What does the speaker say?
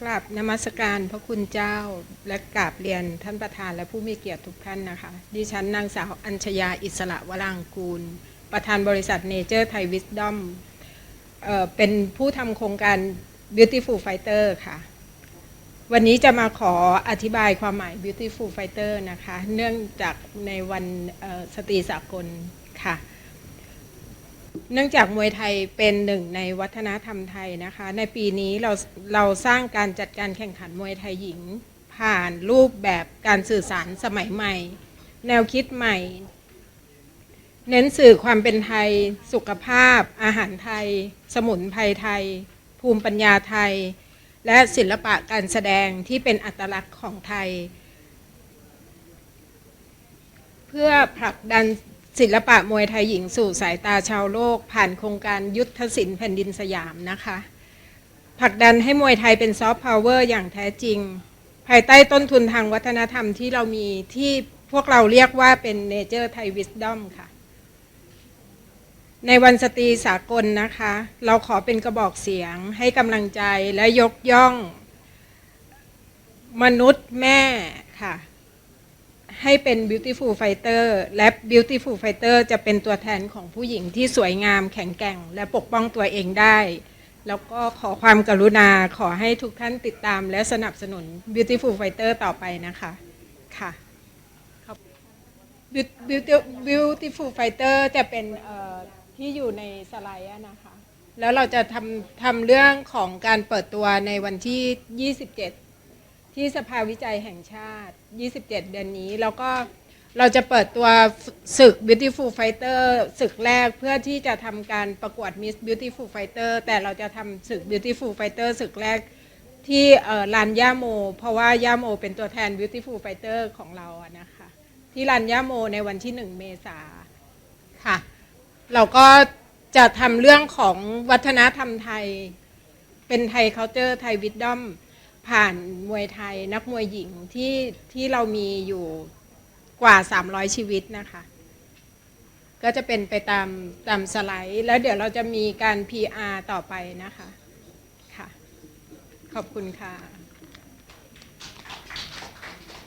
กราบนมัสการพระคุณเจ้าและกราบเรียนท่านประธานและผู้มีเกียรติทุกท่านนะคะ ดิฉันนางสาวอัญชยาอิสระวรางกูล ประธานบริษัทเนเจอร์ไทยวิสดอมเป็นผู้ทำโครงการ Beautiful Fighter ค่ะ วันนี้จะมาขออธิบายความหมาย Beautiful Fighter นะคะ เนื่องจากในวันสตรีสากลค่ะ เนื่องจากมวยไทยเป็นหนึ่งในวัฒนธรรมไทยนะคะ ในปีนี้เราเราสร้างการจัดการแข่งขันมวยไทยหญิง ผ่านรูปแบบการสื่อสารสมัยใหม่ แนวคิดใหม่ เน้นสื่อความเป็นไทย สุขภาพ อาหารไทย สมุนไพรไทย ภูมิปัญญาไทย และศิลปะการแสดงที่เป็นอัตลักษณ์ของไทย เพื่อผลักดัน ศิลปะมวยไทยหญิงสู่สายตาชาวโลก ผ่านโครงการยุทธศิลป์แผ่นดินสยามนะคะผลักดันให้มวยไทยเป็นซอฟต์พาวเวอร์อย่างแท้จริง ภายใต้ต้นทุนทางวัฒนธรรมที่เรามีที่พวกเราเรียกว่าเป็นเนเจอร์ไทยวิสดอมค่ะ ในวันสตรีสากลนะคะ เราขอเป็นกระบอกเสียงให้กำลังใจและยกย่อง มนุษย์แม่ค่ะ ให้เป็น beautiful fighter และ beautiful fighter จะเป็นตัวแทนของผู้หญิงที่สวยงามแข็งแกร่ง และปกป้องตัวเองได้ แล้วก็ขอความกรุณาขอให้ทุกท่านติดตามและสนับสนุน beautiful fighter ต่อไปนะคะค่ะ beautiful fighter จะเป็นที่อยู่ในสไลด์นะคะ แล้วเราจะทำทำเรื่องของการเปิดตัวในวันที่ 27 ที่สภาวิจัยแห่งชาติ 27 เดือนนี้ แล้วก็เราจะเปิดตัวศึก Beautiful Fighter ศึกแรกเพื่อที่จะทำการประกวด Miss Beautiful Fighter แต่เราจะทำศึก Beautiful Fighter ศึกแรกที่ลานย่าโม เพราะว่าย่าโมเป็นตัวแทน Beautiful Fighter ของเราอะนะคะ ที่ลานย่าโมในวันที่ 1 เมษาค่ะ เราก็จะทำเรื่องของวัฒนธรรมไทย เป็นไทย culture ไทย wisdom ผ่านมวยไทยนักมวยหญิงที่ที่เรามีอยู่กว่า 300 ชีวิตนะคะ ก็จะเป็นไปตามตามสไลด์ แล้วเดี๋ยวเราจะมีการ PR ต่อไปนะคะ ค่ะ ขอบคุณค่ะ